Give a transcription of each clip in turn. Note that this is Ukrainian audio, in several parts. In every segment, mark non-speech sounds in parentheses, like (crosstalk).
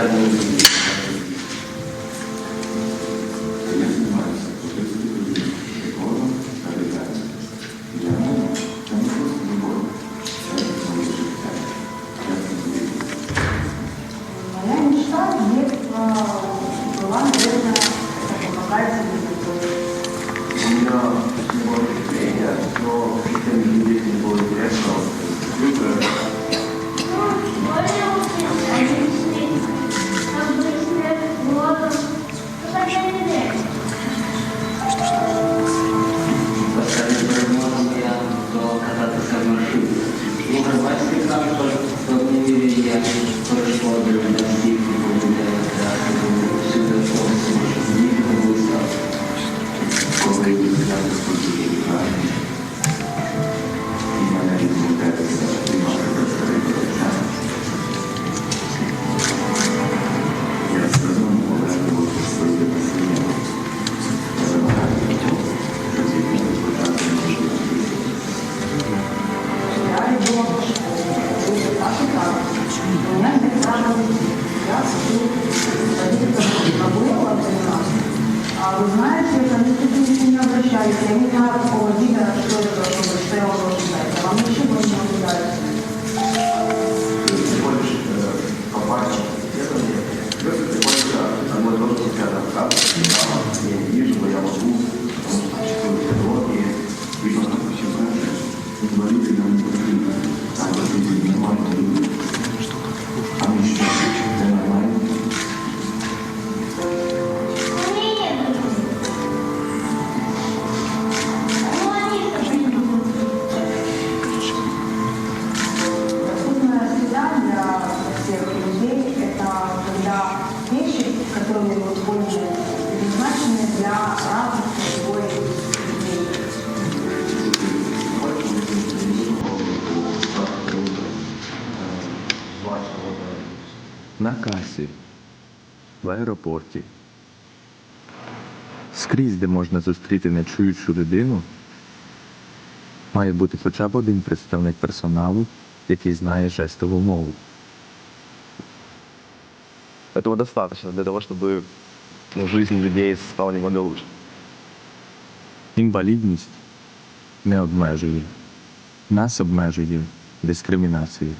питання по резервному зміні. На касі, в аеропорті. Скрізь, де можна зустріти нечуючу людину, має бути хоча б один представник персоналу, який знає жестову мову. Этого достаточно для того, чтобы ну, жизнь людей стала немного лучше. Інвалідність не обмежує. Нас обмежує дискримінація.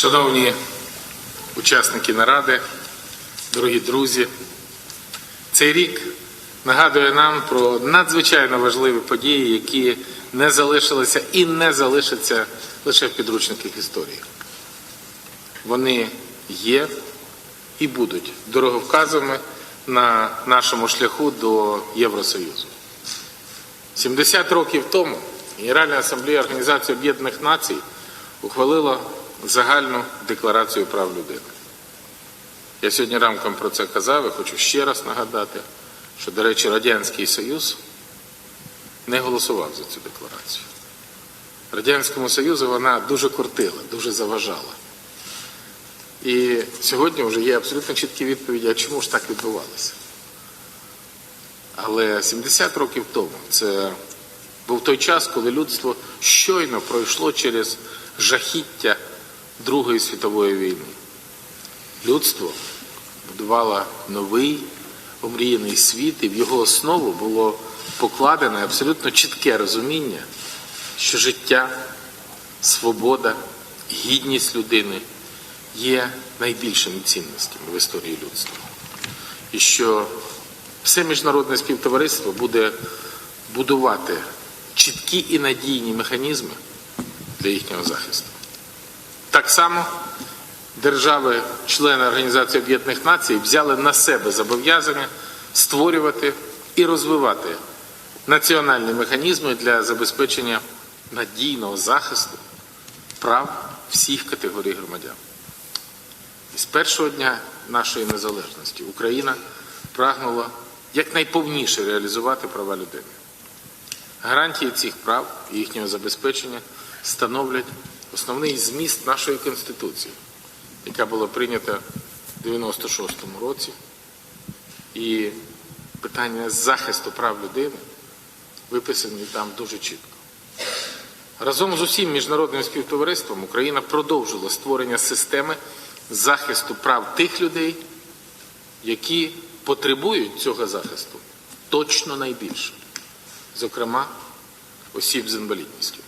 Шановні учасники наради, дорогі друзі, цей рік нагадує нам про надзвичайно важливі події, які не залишилися і не залишаться лише в підручниках історії. Вони є і будуть дороговказами на нашому шляху до Євросоюзу. 70 років тому Генеральна асамблея Організації Об'єднаних Націй ухвалила загальну декларацію прав людини. Я сьогодні рамком про це казав і хочу ще раз нагадати, що, до речі, Радянський Союз не голосував за цю декларацію. Радянському Союзу вона дуже кортила, дуже заважала. І сьогодні вже є абсолютно чіткі відповіді, а чому ж так відбувалося. Але 70 років тому це був той час, коли людство щойно пройшло через жахіття Другої світової війни. Людство будувало новий омріяний світ, і в його основу було покладене абсолютно чітке розуміння, що життя, свобода, гідність людини є найбільшими цінностями в історії людства. І що все міжнародне співтовариство буде будувати чіткі і надійні механізми для їхнього захисту. Так само держави, члени Організації Об'єднаних Націй, взяли на себе зобов'язання створювати і розвивати національні механізми для забезпечення надійного захисту прав всіх категорій громадян. І з першого дня нашої незалежності Україна прагнула якнайповніше реалізувати права людини. Гарантії цих прав і їхнього забезпечення становлять основний зміст нашої Конституції, яка була прийнята в 96-му році. І питання захисту прав людини виписані там дуже чітко. Разом з усім міжнародним співтовариством Україна продовжила створення системи захисту прав тих людей, які потребують цього захисту точно найбільше, зокрема осіб з інвалідністю.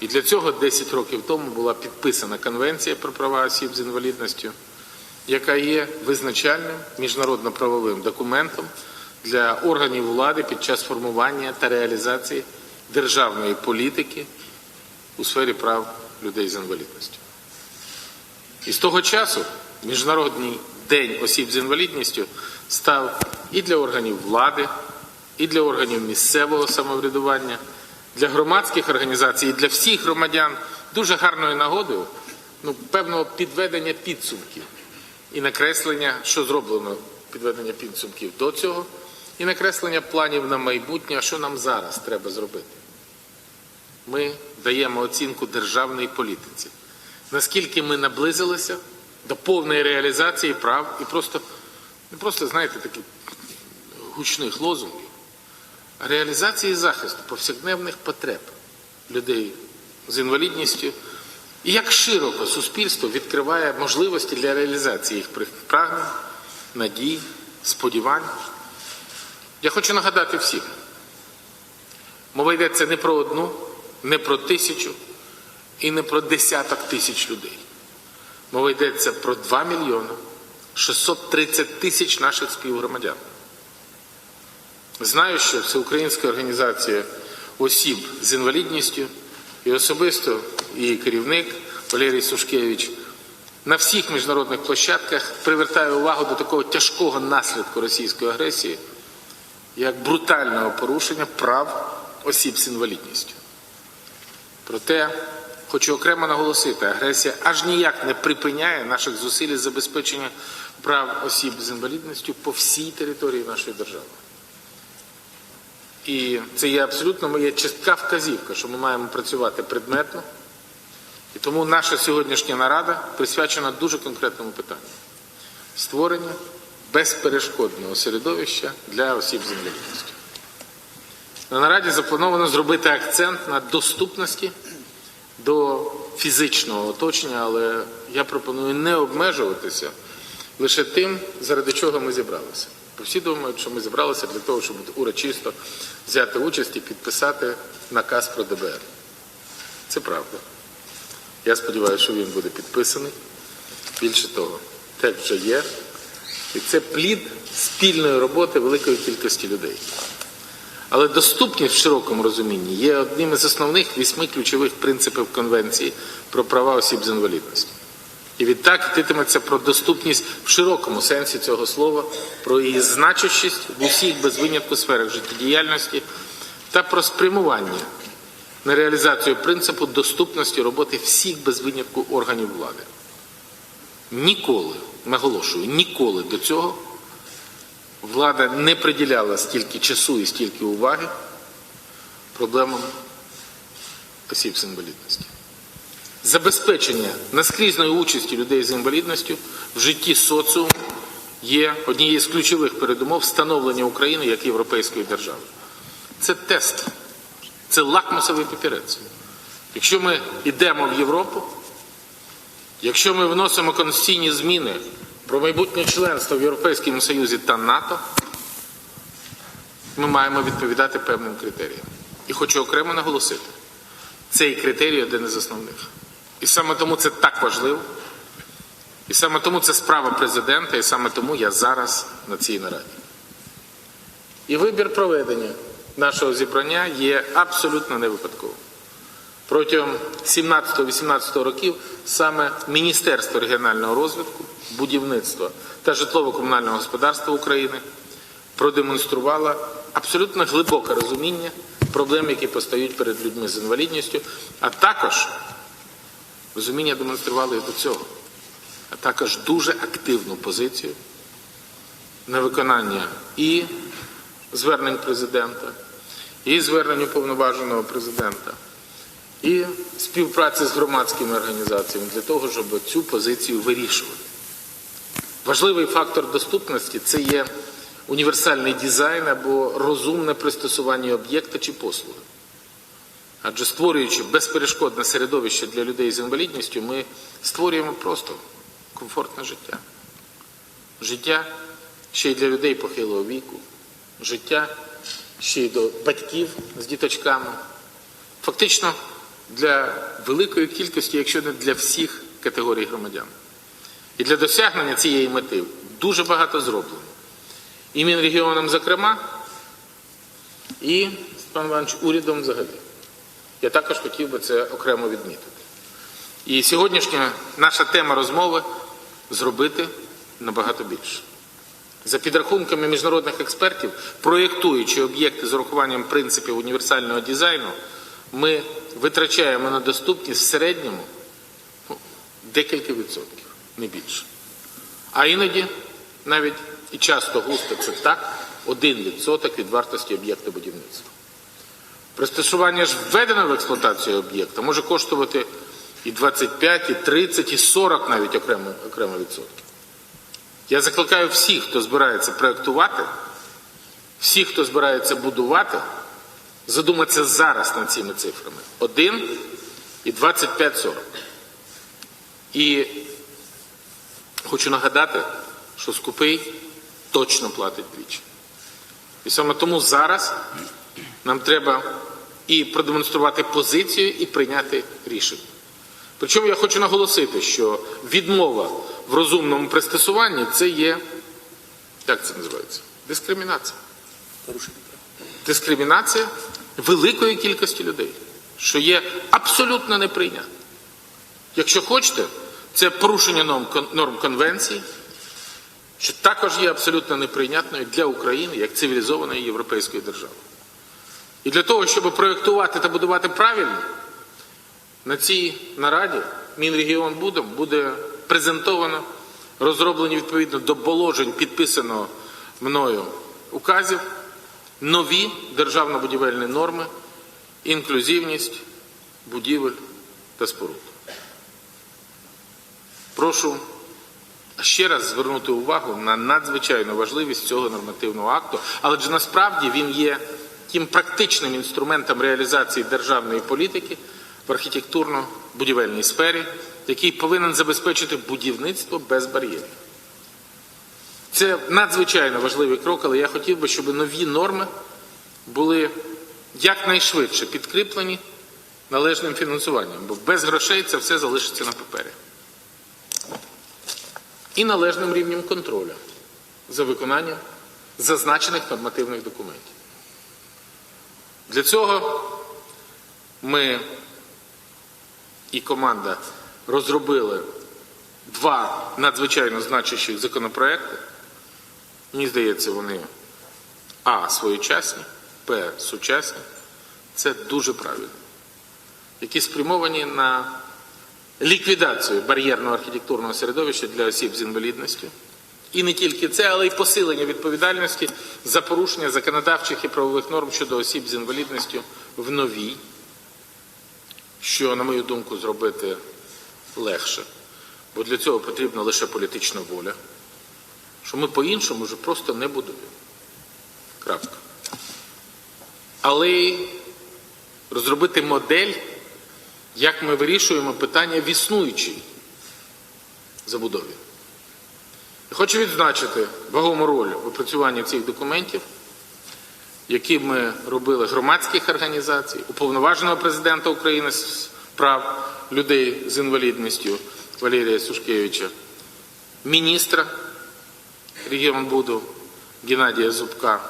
І для цього 10 років тому була підписана Конвенція про права осіб з інвалідністю, яка є визначальним міжнародно-правовим документом для органів влади під час формування та реалізації державної політики у сфері прав людей з інвалідністю. І з того часу Міжнародний день осіб з інвалідністю став і для органів влади, і для органів місцевого самоврядування, для громадських організацій, і для всіх громадян дуже гарною нагодою ну, певного підведення підсумків і накреслення, що зроблено підведення підсумків до цього, і накреслення планів на майбутнє, що нам зараз треба зробити. Ми даємо оцінку державній політиці. Наскільки ми наблизилися до повної реалізації прав і просто, не просто, знаєте, таких гучних лозунгів, реалізації захисту повсякденних потреб людей з інвалідністю і як широко суспільство відкриває можливості для реалізації їх прагнень, надій, сподівань. Я хочу нагадати всім, мова йдеться не про одну, не про тисячу і не про десяток тисяч людей. Мова йдеться про 2 мільйони 630 тисяч наших співгромадян. Знаю, що Всеукраїнська організація осіб з інвалідністю і особисто її керівник Валерій Сушкевич на всіх міжнародних площадках привертає увагу до такого тяжкого наслідку російської агресії, як брутального порушення прав осіб з інвалідністю. Проте хочу окремо наголосити, агресія аж ніяк не припиняє наших зусиль забезпечення прав осіб з інвалідністю по всій території нашої держави. І це є абсолютно моя чистка вказівка, що ми маємо працювати предметно. І тому наша сьогоднішня нарада присвячена дуже конкретному питанню створення безперешкодного середовища для осіб з інвалідністю. На нараді заплановано зробити акцент на доступності до фізичного оточення, але я пропоную не обмежуватися лише тим, заради чого ми зібралися. Всі думають, що ми зібралися для того, щоб урочисто взяти участь і підписати наказ про ДБР. Це правда. Я сподіваюся, що він буде підписаний. Більше того, текст вже є. І це плід спільної роботи великої кількості людей. Але доступність в широкому розумінні є одним із основних вісьми ключових принципів Конвенції про права осіб з інвалідністю. І відтак йтиметься про доступність в широкому сенсі цього слова, про її значущість в усіх без винятку сферах життєдіяльності та про спрямування на реалізацію принципу доступності роботи всіх без винятку органів влади. Ніколи, наголошую, ніколи до цього влада не приділяла стільки часу і стільки уваги проблемам осіб з інвалідністю. Забезпечення наскрізної участі людей з інвалідністю в житті соціуму є однією з ключових передумов встановлення України як європейської держави. Це тест, це лакмусовий папірець. Якщо ми йдемо в Європу, якщо ми вносимо конституційні зміни про майбутнє членство в Європейському Союзі та НАТО, ми маємо відповідати певним критеріям. І хочу окремо наголосити, цей критерій один із основних. І саме тому це так важливо. І саме тому це справа президента, і саме тому я зараз на цій нараді. І вибір проведення нашого зібрання є абсолютно не випадковим. Протягом 17-18 років саме Міністерство регіонального розвитку, будівництва та житлово-комунального господарства України продемонструвало абсолютно глибоке розуміння проблем, які постають перед людьми з інвалідністю, а також розуміння демонстрували і до цього, а також дуже активну позицію на виконання і звернень президента, і звернень уповноваженого президента, і співпраці з громадськими організаціями для того, щоб цю позицію вирішувати. Важливий фактор доступності це є універсальний дизайн або розумне пристосування об'єкта чи послуги. Адже створюючи безперешкодне середовище для людей з інвалідністю, ми створюємо просто комфортне життя. Життя ще й для людей похилого віку, життя ще й до батьків з діточками. Фактично для великої кількості, якщо не для всіх категорій громадян. І для досягнення цієї мети дуже багато зроблено. І Мінрегіоном, зокрема, і Степан Іванович, урядом взагалі. Я також хотів би це окремо відмітити. І сьогоднішня наша тема розмови зробити набагато більше. За підрахунками міжнародних експертів, проєктуючи об'єкти з урахуванням принципів універсального дизайну, ми витрачаємо на доступність в середньому ну, декілька відсотків, не більше. А іноді навіть і часто густо це так, один відсоток від вартості об'єкта будівництва. Пристосування ж введено в експлуатацію об'єкта може коштувати і 25, і 30, і 40 навіть окремо, окремо відсотків. Я закликаю всіх, хто збирається проєктувати, всіх, хто збирається будувати, задуматися зараз над цими цифрами. 1 і 25-40. І хочу нагадати, що скупий точно платить двічі. І саме тому зараз нам треба і продемонструвати позицію, і прийняти рішення. Причому я хочу наголосити, що відмова в розумному пристосуванні це є, як це називається? Дискримінація. Дискримінація великої кількості людей, що є абсолютно неприйнятно. Якщо хочете, це порушення норм, норм конвенції, що також є абсолютно неприйнятною для України як цивілізованої європейської держави. І для того, щоб проєктувати та будувати правильно, на цій нараді Мінрегіон буде, буде презентовано, розроблені відповідно до положень підписаного мною указів, нові державно-будівельні норми, інклюзивність будівель та споруд. Прошу ще раз звернути увагу на надзвичайну важливість цього нормативного акту, але ж насправді він є тим практичним інструментом реалізації державної політики в архітектурно-будівельній сфері, який повинен забезпечити будівництво без бар'єрів. Це надзвичайно важливий крок, але я хотів би, щоб нові норми були якнайшвидше підкріплені належним фінансуванням, бо без грошей це все залишиться на папері. І належним рівнем контролю за виконанням зазначених нормативних документів. Для цього ми і команда розробили два надзвичайно значущих законопроекти. Мені здається, вони А. Своєчасні, П. Сучасні. Це дуже правильно. Які спрямовані на ліквідацію бар'єрного архітектурного середовища для осіб з інвалідністю. І не тільки це, але й посилення відповідальності за порушення законодавчих і правових норм щодо осіб з інвалідністю в новій, що, на мою думку, зробити легше. Бо для цього потрібна лише політична воля, що ми по-іншому вже просто не будуємо. Крапка. Але розробити модель, як ми вирішуємо питання в існуючій забудові. Хочу відзначити вагому роль в опрацюванні цих документів, які ми робили громадських організацій, уповноваженого президента України з прав людей з інвалідністю Валерія Сушкевича, міністра регіонбуду Геннадія Зубка,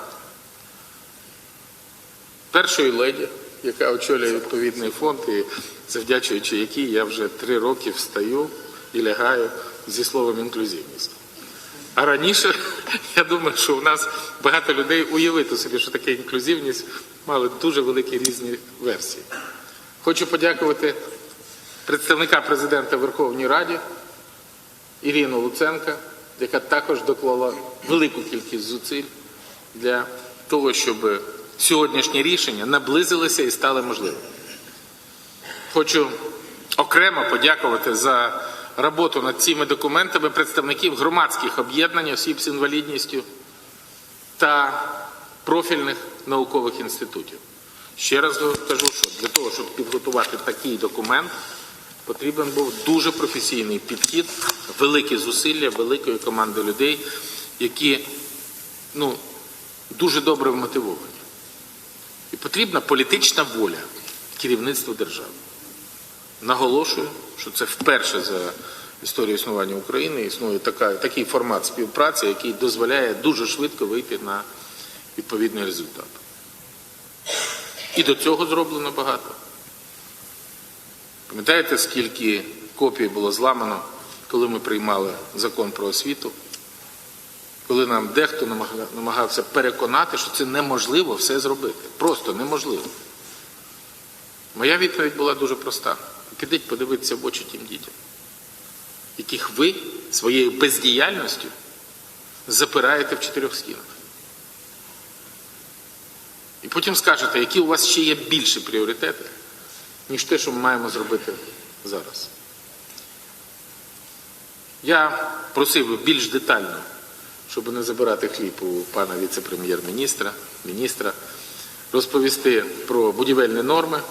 першої леді, яка очолює відповідний фонд, і завдячуючи якій я вже три роки встаю і лягаю зі словом інклюзивність. А раніше, (laughs) я думаю, що у нас багато людей уявити собі, що таке інклюзивність, мали дуже великі різні версії. Хочу подякувати представника президента Верховній Раді Ірину Луценка, яка також доклала велику кількість зусиль для того, щоб сьогоднішнє рішення наблизилися і стали можливими. Хочу окремо подякувати за роботу над цими документами представників громадських об'єднань осіб з інвалідністю та профільних наукових інститутів. Ще раз кажу, що для того, щоб підготувати такий документ, потрібен був дуже професійний підхід, великі зусилля великої команди людей, які ну, дуже добре вмотивовані. І потрібна політична воля керівництва держави. Наголошую, що це вперше за історію існування України існує така, такий формат співпраці, який дозволяє дуже швидко вийти на відповідний результат. І до цього зроблено багато. Пам'ятаєте, скільки копій було зламано, коли ми приймали закон про освіту? Коли нам дехто намагався переконати, що це неможливо все зробити. Просто неможливо. Моя відповідь була дуже проста. Підіть подивитися в очі тим дітям, яких ви своєю бездіяльністю запираєте в чотирьох стінах. І потім скажете, які у вас ще є більші пріоритети, ніж те, що ми маємо зробити зараз. Я просив більш детально, щоб не забирати хліб у пана віце-прем'єр-міністра, міністра, розповісти про будівельні норми,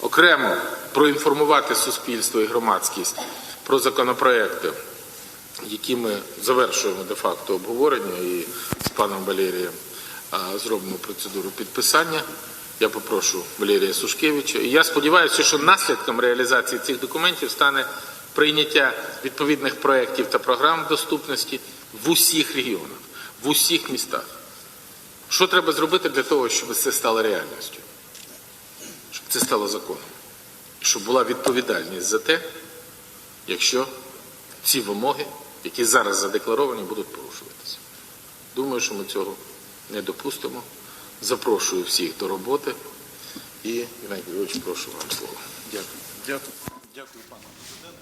окремо проінформувати суспільство і громадськість про законопроекти, які ми завершуємо де-факто обговорення і з паном Валерієм зробимо процедуру підписання. Я попрошу Валерія Сушкевича. І я сподіваюся, що наслідком реалізації цих документів стане прийняття відповідних проєктів та програм доступності в усіх регіонах, в усіх містах. Що треба зробити для того, щоб це стало реальністю? Щоб це стало законом. Щоб була відповідальність за те, якщо ці вимоги, які зараз задекларовані, будуть порушуватися. Думаю, що ми цього не допустимо. Запрошую всіх до роботи. І, Іван Григорович, прошу вам слово. Дякую. Дякую. Дякую, пане президенте.